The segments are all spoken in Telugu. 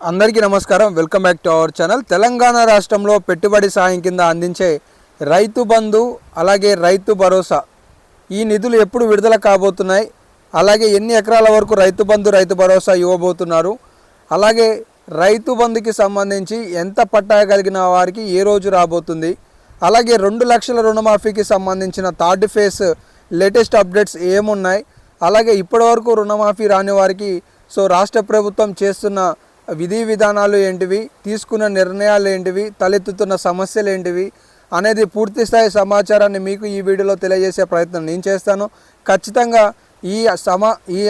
అందరికీ నమస్కారం. Welcome back to our channel. Telangana రాష్ట్రంలో పెట్టుబడి సాయం కింద అందించే రైతు బంధు అలాగే రైతు భరోసా. ఈ నిధులు ఎప్పుడు విడుదల కాబోతున్నాయి? అలాగే ఎన్ని ఎకరాల వరకు రైతు బంధు రైతు భరోసా ఇవ్వబోతున్నారు? అలాగే రైతు బంధుకి సంబంధించి ఎంత పట్టా కలిగిన వారికి ఏ రోజు రాబోతుంది? అలాగే రెండు లక్షల రుణమాఫీకి సంబంధించిన థర్డ్ ఫేజ్ లేటెస్ట్ అప్డేట్స్ ఏమున్నాయి? అలాగే ఇప్పటివరకు రుణమాఫీ రాని వారికి సో రాష్ట్ర ప్రభుత్వం చేస్తున్న విధి విధానాలు ఏంటివి తీసుకున్న నిర్ణయాలు ఏంటివి తలెత్తుతున్న సమస్యలు ఏంటివి అనేది పూర్తి స్థాయి సమాచారాన్ని మీకు ఈ వీడియోలో తెలియజేసే ప్రయత్నం నేను చేస్తాను. ఖచ్చితంగా ఈ సమా ఈ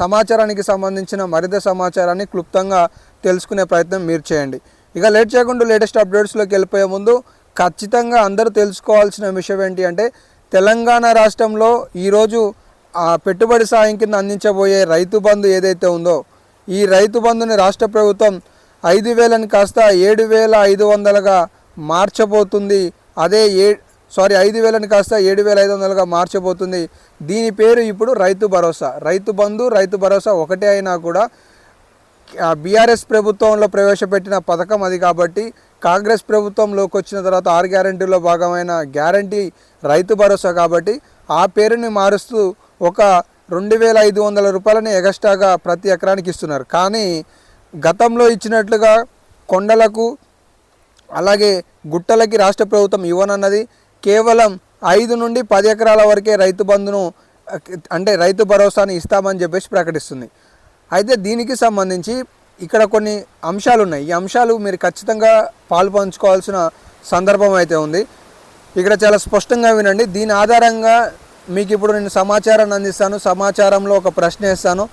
సమాచారానికి సంబంధించిన మరింత సమాచారాన్ని క్లుప్తంగా తెలుసుకునే ప్రయత్నం మీరు చేయండి. ఇక లేట్ చేయకుండా లేటెస్ట్ అప్డేట్స్లోకి వెళ్ళిపోయే ముందు ఖచ్చితంగా అందరూ తెలుసుకోవాల్సిన విషయం ఏంటి అంటే తెలంగాణ రాష్ట్రంలో ఈరోజు ఆ పెట్టుబడి సాయం కింద అందించబోయే రైతు బంధు ఏదైతే ఉందో ఈ రైతు బంధుని రాష్ట్ర ప్రభుత్వం ఐదు వేలని కాస్త ఏడు వేల ఐదు వందలుగా మార్చబోతుంది. అదే ఏ సారీ ఐదు వేలని కాస్త ఏడు వేల ఐదు వందలుగా మార్చబోతుంది. దీని పేరు ఇప్పుడు రైతు భరోసా. రైతు బంధు రైతు భరోసా ఒకటే అయినా కూడా బీఆర్ఎస్ ప్రభుత్వంలో ప్రవేశపెట్టిన పథకం అది కాబట్టి కాంగ్రెస్ ప్రభుత్వంలోకి వచ్చిన తర్వాత ఆరు గ్యారంటీలో భాగమైన గ్యారంటీ రైతు భరోసా కాబట్టి ఆ పేరుని మారుస్తూ ఒక రెండు వేల ఐదు వందల రూపాయలని ఎగస్ట్రాగా ప్రతి ఎకరానికి ఇస్తున్నారు. కానీ గతంలో ఇచ్చినట్లుగా కొండలకు అలాగే గుట్టలకి రాష్ట్ర ప్రభుత్వం ఇవ్వనన్నది కేవలం ఐదు నుండి పది ఎకరాల వరకే రైతు బంధును అంటే రైతు భరోసాని ఇస్తామని చెప్పేసి ప్రకటిస్తుంది. అయితే దీనికి సంబంధించి ఇక్కడ కొన్ని అంశాలు ఉన్నాయి ఈ అంశాలు మీరు ఖచ్చితంగా పాల్పంచుకోవాల్సిన సందర్భం అయితే ఉంది. ఇక్కడ చాలా స్పష్టంగా వినండి. దీని ఆధారంగా మీకు ఇప్పుడు నేను సమాచారాన్ని అందిస్తాను సమాచారంలో ఒక ప్రశ్న ఇస్తాను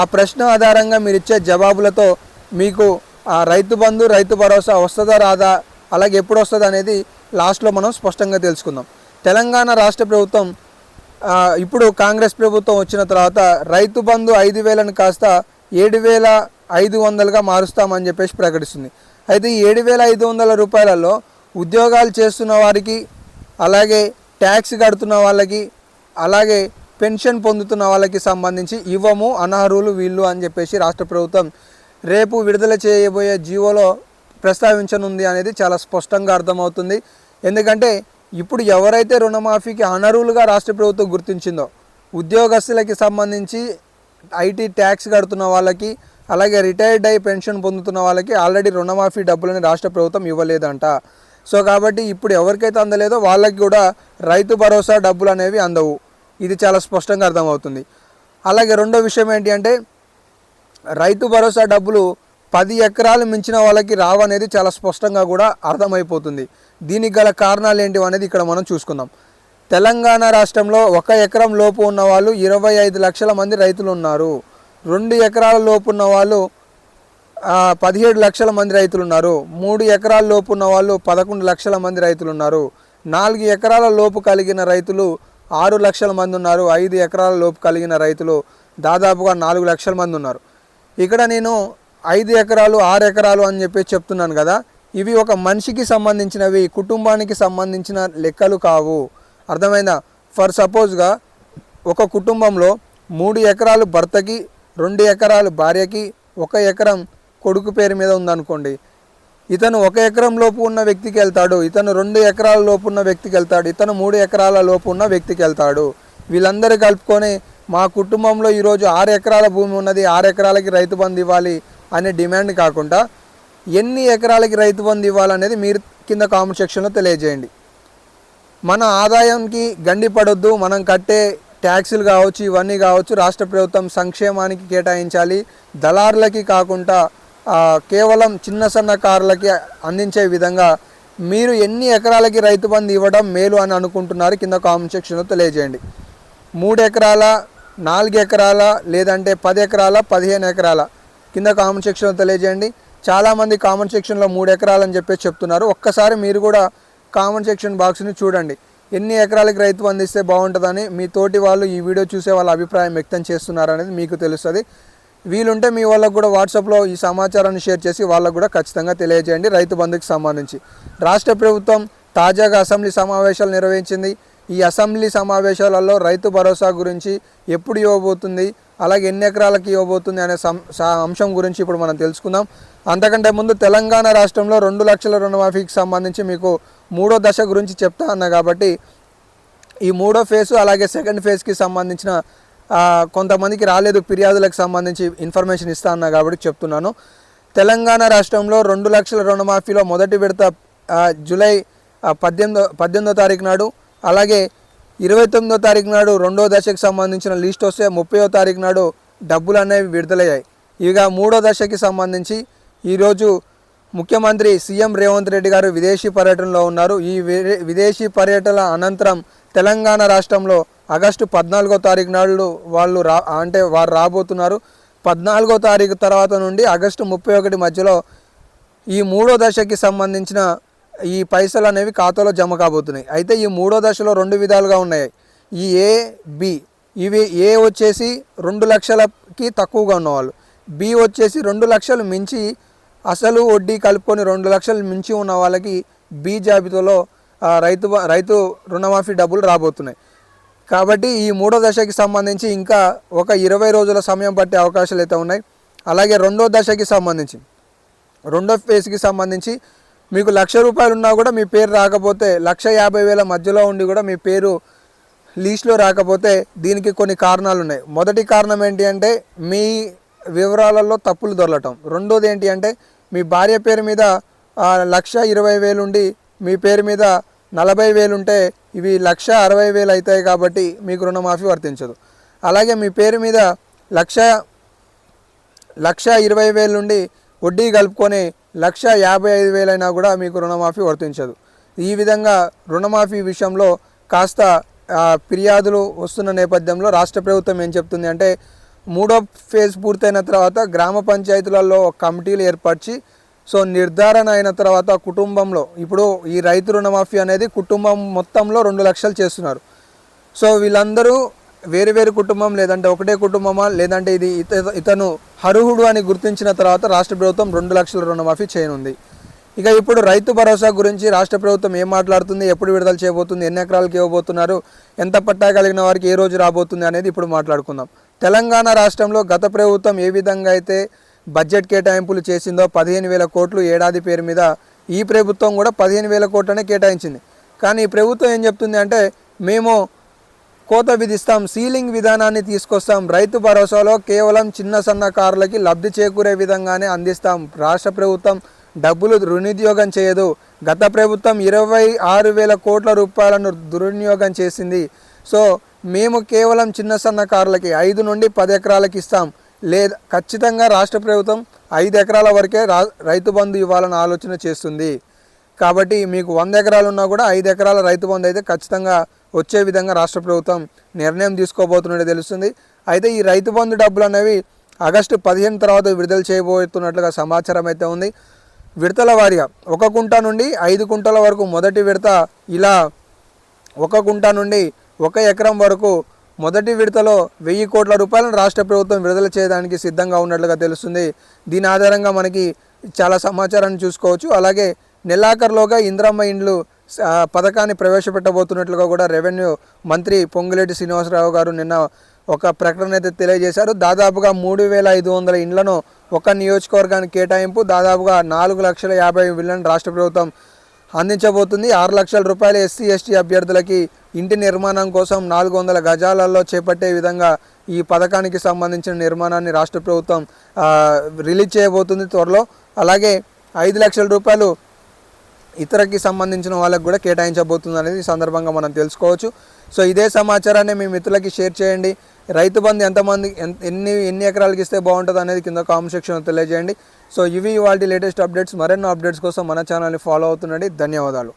ఆ ప్రశ్న ఆధారంగా మీరు ఇచ్చే జవాబులతో మీకు ఆ రైతు బంధు రైతు భరోసా వస్తుందా రాదా అలాగే ఎప్పుడు వస్తుంది అనేది లాస్ట్లో మనం స్పష్టంగా తెలుసుకుందాం. తెలంగాణ రాష్ట్ర ప్రభుత్వం ఇప్పుడు కాంగ్రెస్ ప్రభుత్వం వచ్చిన తర్వాత రైతు బంధు ఐదు వేలను కాస్త ఏడు వేల ఐదు వందలుగా మారుస్తామని చెప్పేసి ప్రకటిస్తుంది. అయితే ఈ ఏడు వేల ఐదు వందల రూపాయలలో ఉద్యోగాలు చేస్తున్న వారికి అలాగే ట్యాక్స్ కడుతున్న వాళ్ళకి అలాగే పెన్షన్ పొందుతున్న వాళ్ళకి సంబంధించి ఇవ్వము అనర్హులు వీళ్ళు అని చెప్పేసి రాష్ట్ర ప్రభుత్వం రేపు విడుదల చేయబోయే జీవోలో ప్రస్తావించనుంది అనేది చాలా స్పష్టంగా అర్థమవుతుంది. ఎందుకంటే ఇప్పుడు ఎవరైతే రుణమాఫీకి అనర్హులుగా రాష్ట్ర ప్రభుత్వం గుర్తించిందో ఉద్యోగస్తులకి సంబంధించి ఐటీ ట్యాక్స్ కడుతున్న వాళ్ళకి అలాగే రిటైర్డ్ అయి పెన్షన్ పొందుతున్న వాళ్ళకి ఆల్రెడీ రుణమాఫీ డబ్బులని రాష్ట్ర ప్రభుత్వం ఇవ్వలేదంట. సో కాబట్టి ఇప్పుడు ఎవరికైతే అందలేదో వాళ్ళకి కూడా రైతు భరోసా డబ్బులు అనేవి అందవు. ఇది చాలా స్పష్టంగా అర్థమవుతుంది. అలాగే రెండో విషయం ఏంటి అంటే రైతు భరోసా డబ్బులు పది ఎకరాలు మించిన వాళ్ళకి రావనేది చాలా స్పష్టంగా కూడా అర్థమైపోతుంది. దీనికి గల కారణాలు ఏంటివి అనేది ఇక్కడ మనం చూసుకుందాం. తెలంగాణ రాష్ట్రంలో ఒక ఎకరం లోపు ఉన్న వాళ్ళు ఇరవై ఐదు లక్షల మంది రైతులు ఉన్నారు. రెండు ఎకరాల లోపు ఉన్న వాళ్ళు పదిహేడు లక్షల మంది రైతులు ఉన్నారు మూడు ఎకరాల లోపు ఉన్న వాళ్ళు పదకొండు లక్షల మంది రైతులు ఉన్నారు నాలుగు ఎకరాల లోపు కలిగిన రైతులు ఆరు లక్షల మంది ఉన్నారు. ఐదు ఎకరాల లోపు కలిగిన రైతులు దాదాపుగా నాలుగు లక్షల మంది ఉన్నారు. ఇక్కడ నేను ఐదు ఎకరాలు ఆరు ఎకరాలు అని చెప్పి చెప్తున్నాను కదా. ఇవి ఒక మనిషికి సంబంధించినవి కుటుంబానికి సంబంధించిన లెక్కలు కావు. అర్థమైందా? ఫర్ సపోజ్గా ఒక కుటుంబంలో మూడు ఎకరాలు భర్తకి రెండు ఎకరాలు భార్యకి ఒక ఎకరం కొడుకు పేరు మీద ఉందనుకోండి ఇతను ఒక ఎకరం లోపు ఉన్న వ్యక్తికి వెళ్తాడు ఇతను రెండు ఎకరాల లోపు ఉన్న వ్యక్తికి వెళ్తాడు ఇతను మూడు ఎకరాల లోపు ఉన్న వ్యక్తికి వెళ్తాడు. వీళ్ళందరూ కలుపుకొని మా కుటుంబంలో ఈరోజు ఆరు ఎకరాల భూమి ఉన్నది ఆరు ఎకరాలకి రైతు బంధు ఇవ్వాలి అనే డిమాండ్ కాకుండా ఎన్ని ఎకరాలకి రైతు బంధు ఇవ్వాలనేది మీరు కింద కామెంట్ సెక్షన్లో తెలియజేయండి. మన ఆదాయానికి గండి పడొద్దు మనం కట్టే ట్యాక్సులు కావచ్చు ఇవన్నీ కావచ్చు రాష్ట్ర ప్రభుత్వం సంక్షేమానికి కేటాయించాలి దళారులకి కాకుండా కేవలం చిన్న సన్నకారులకి అందించే విధంగా మీరు ఎన్ని ఎకరాలకి రైతు బంధు ఇవ్వడం మేలు అని అనుకుంటున్నారు కింద కామెంట్ సెక్షన్లో తెలియజేయండి. మూడు ఎకరాల నాలుగు ఎకరాల లేదంటే పది ఎకరాల పదిహేను ఎకరాల కింద కామెంట్ సెక్షన్లో తెలియజేయండి. చాలామంది కామెంట్ సెక్షన్లో మూడు ఎకరాలని చెప్పేసి చెప్తున్నారు. ఒక్కసారి మీరు కూడా కామెంట్ సెక్షన్ బాక్స్ని చూడండి. ఎన్ని ఎకరాలకి రైతు అందిస్తే బాగుంటుందని మీ తోటి వాళ్ళు ఈ వీడియో చూసే వాళ్ళ అభిప్రాయం వ్యక్తం చేస్తున్నారనేది మీకు తెలుస్తుంది. వీలుంటే మీ వాళ్ళకు కూడా వాట్సాప్లో ఈ సమాచారాన్ని షేర్ చేసి వాళ్ళకు కూడా ఖచ్చితంగా తెలియజేయండి రైతు బంధుకి సంబంధించి. రాష్ట్ర ప్రభుత్వం తాజాగా అసెంబ్లీ సమావేశాలు నిర్వహించింది. ఈ అసెంబ్లీ సమావేశాలలో రైతు భరోసా గురించి ఎప్పుడు ఇవ్వబోతుంది అలాగే ఎన్ని ఎకరాలకు ఇవ్వబోతుంది అనే సం- అంశం గురించి ఇప్పుడు మనం తెలుసుకుందాం. అంతకంటే ముందు తెలంగాణ రాష్ట్రంలో రెండు లక్షల రుణమాఫీకి సంబంధించి మీకు మూడో దశ గురించి చెప్తా అన్నా కాబట్టి ఈ మూడో ఫేజ్ అలాగే సెకండ్ ఫేజ్కి సంబంధించిన కొంతమందికి రాలేదు ఫిర్యాదులకు సంబంధించి ఇన్ఫర్మేషన్ ఇస్తా అన్నా కాబట్టి చెప్తున్నాను. తెలంగాణ రాష్ట్రంలో రెండు లక్షల రుణమాఫీలో మొదటి విడత జూలై పద్దెనిమిదో పద్దెనిమిదో తారీఖు నాడు అలాగే ఇరవై తొమ్మిదో తారీఖు నాడు రెండో దశకు సంబంధించిన లిస్ట్ వస్తే ముప్పయో తారీఖు నాడు డబ్బులు అనేవి విడుదలయ్యాయి. ఇక మూడో దశకి సంబంధించి ఈరోజు ముఖ్యమంత్రి సీఎం రేవంత్ రెడ్డి గారు విదేశీ పర్యటనలో ఉన్నారు. ఈ విదే- విదేశీ పర్యటన అనంతరం తెలంగాణ రాష్ట్రంలో ఆగస్టు పద్నాలుగో తారీఖు నాడు వాళ్ళు రా అంటే వారు రాబోతున్నారు. పద్నాలుగో తారీఖు తర్వాత నుండి ఆగస్టు ముప్పై ఒకటి మధ్యలో ఈ మూడో దశకి సంబంధించిన ఈ పైసలు అనేవి ఖాతాలో జమ కాబోతున్నాయి. అయితే ఈ మూడో దశలో రెండు విధాలుగా ఉన్నాయి. ఈ ఏ బి ఇవి ఏ వచ్చేసి రెండు లక్షలకి తక్కువగా ఉన్నవాళ్ళు. బి వచ్చేసి రెండు లక్షలు మించి అసలు వడ్డీ కలుపుకొని రెండు లక్షలు మించి ఉన్న వాళ్ళకి బీ జాబితాలో రైతు రైతు రుణమాఫీ డబ్బులు రాబోతున్నాయి. కాబట్టి ఈ మూడో దశకి సంబంధించి ఇంకా ఒక ఇరవై రోజుల సమయం పట్టే అవకాశాలు అయితే ఉన్నాయి. అలాగే రెండో దశకి సంబంధించి రెండో ఫేజ్కి సంబంధించి మీకు లక్ష రూపాయలు ఉన్నా కూడా మీ పేరు రాకపోతే లక్ష యాభై వేల మధ్యలో ఉండి కూడా మీ పేరు లీస్ట్లో రాకపోతే దీనికి కొన్ని కారణాలు ఉన్నాయి. మొదటి కారణం ఏంటి అంటే మీ వివరాలలో తప్పులు దొరలటం. రెండోది ఏంటి అంటే మీ భార్య పేరు మీద లక్ష ఇరవై వేలు ఉండి మీ పేరు మీద నలభై వేలు ఉంటే ఇవి లక్ష అరవై వేలు అవుతాయి కాబట్టి మీకు రుణమాఫీ వర్తించదు. అలాగే మీ పేరు మీద లక్ష లక్ష ఇరవై వేలు నుండి వడ్డీ కలుపుకొని లక్ష యాభై ఐదు వేలైనా కూడా మీకు రుణమాఫీ వర్తించదు. ఈ విధంగా రుణమాఫీ విషయంలో కాస్త ఫిర్యాదులు వస్తున్న నేపథ్యంలో రాష్ట్ర ప్రభుత్వం ఏం చెప్తుంది అంటే మూడో ఫేజ్ పూర్తయిన తర్వాత గ్రామ పంచాయతీలలో కమిటీలు ఏర్పరిచి సో నిర్ధారణ అయిన తర్వాత కుటుంబంలో ఇప్పుడు ఈ రైతు రుణమాఫీ అనేది కుటుంబం మొత్తంలో రెండు లక్షలు చేస్తున్నారు. సో వీళ్ళందరూ వేరు వేరు కుటుంబం లేదంటే ఒకటే కుటుంబమా లేదంటే ఇది ఇత ఇతను అర్హుడు అని గుర్తించిన తర్వాత రాష్ట్ర ప్రభుత్వం రెండు లక్షల రుణమాఫీ చేయనుంది. ఇక ఇప్పుడు రైతు భరోసా గురించి రాష్ట్ర ప్రభుత్వం ఏం మాట్లాడుతుంది ఎప్పుడు విడుదల చేయబోతుంది ఎన్ని ఎకరాలకు ఇవ్వబోతున్నారు ఎంత పట్టా కలిగిన వారికి ఏ రోజు రాబోతుంది అనేది ఇప్పుడు మాట్లాడుకుందాం. తెలంగాణ రాష్ట్రంలో గత ప్రభుత్వం ఏ విధంగా అయితే బడ్జెట్ కేటాయింపులు చేసిందో పదిహేను వేల కోట్లు ఏడాది పేరు మీద ఈ ప్రభుత్వం కూడా పదిహేను వేల కోట్లనే కేటాయించింది. కానీ ఈ ప్రభుత్వం ఏం చెప్తుంది అంటే మేము కోత విధిస్తాం సీలింగ్ విధానాన్ని తీసుకొస్తాం రైతు భరోసాలో కేవలం చిన్న సన్నకారులకి లబ్ధి చేకూరే విధంగానే అందిస్తాం. రాష్ట్ర ప్రభుత్వం డబ్బులు దుర్వినియోగం చేయదు. గత ప్రభుత్వం ఇరవై ఆరు వేల కోట్ల రూపాయలను దుర్వినియోగం చేసింది. సో మేము కేవలం చిన్న సన్నకారులకి ఐదు నుండి పది ఎకరాలకి ఇస్తాం. లేదా ఖచ్చితంగా రాష్ట్ర ప్రభుత్వం ఐదు ఎకరాల వరకే రా రైతు బంధు ఇవ్వాలని ఆలోచన చేస్తుంది. కాబట్టి మీకు వంద ఎకరాలు ఉన్నా కూడా ఐదు ఎకరాల రైతు బంధు అయితే ఖచ్చితంగా వచ్చే విధంగా రాష్ట్ర ప్రభుత్వం నిర్ణయం తీసుకోబోతున్నట్టు తెలుస్తుంది. అయితే ఈ రైతు బంధు డబ్బులు అనేవి ఆగస్టు పదిహేను తర్వాత విడుదల చేయబోతున్నట్లుగా సమాచారం అయితే ఉంది. విడతల వారీగా ఒక కుంట నుండి ఐదు కుంటల వరకు మొదటి విడత ఇలా ఒక కుంట నుండి ఒక ఎకరం వరకు మొదటి విడతలో వెయ్యి కోట్ల రూపాయలను రాష్ట్ర ప్రభుత్వం విడుదల చేయడానికి సిద్ధంగా ఉన్నట్లుగా తెలుస్తుంది. దీని ఆధారంగా మనకి చాలా సమాచారాన్ని చూసుకోవచ్చు. అలాగే నెలాఖరులోగా ఇంద్రమ్మ ఇండ్లు పథకాన్ని ప్రవేశపెట్టబోతున్నట్లుగా కూడా రెవెన్యూ మంత్రి పొంగులేటి శ్రీనివాసరావు గారు నిన్న ఒక ప్రకటన అయితే తెలియజేశారు. దాదాపుగా మూడు వేల ఐదు వందల ఇండ్లను ఒక నియోజకవర్గానికి కేటాయింపు దాదాపుగా నాలుగు లక్షల యాభై వేలను రాష్ట్ర ప్రభుత్వం అందించబోతుంది. ఆరు లక్షల రూపాయలు ఎస్సీ ఎస్టీ అభ్యర్థులకి ఇంటి నిర్మాణం కోసం నాలుగు వందల గజాలలో చేపట్టే విధంగా ఈ పథకానికి సంబంధించిన నిర్మాణాన్ని రాష్ట్ర ప్రభుత్వం రిలీజ్ చేయబోతుంది త్వరలో. అలాగే ఐదు లక్షల రూపాయలు ఇతరకి సంబంధించిన వాళ్ళకు కూడా కేటాయించబోతుంది అనేది ఈ సందర్భంగా మనం తెలుసుకోవచ్చు. సో ఇదే సమాచారాన్ని మీ మిత్రులకి షేర్ చేయండి. రైతు బంధు ఎంతమంది ఎన్ని ఎన్ని ఎకరాలకి ఇస్తే బాగుంటుంది అనేది కింద కామెంట్ సెక్షన్లో తెలియజేయండి. సో ఇవి వాటి లేటెస్ట్ అప్డేట్స్ మరెన్నో అప్డేట్స్ కోసం మన ఛానల్ని ఫాలో అవుతుండండి. ధన్యవాదాలు.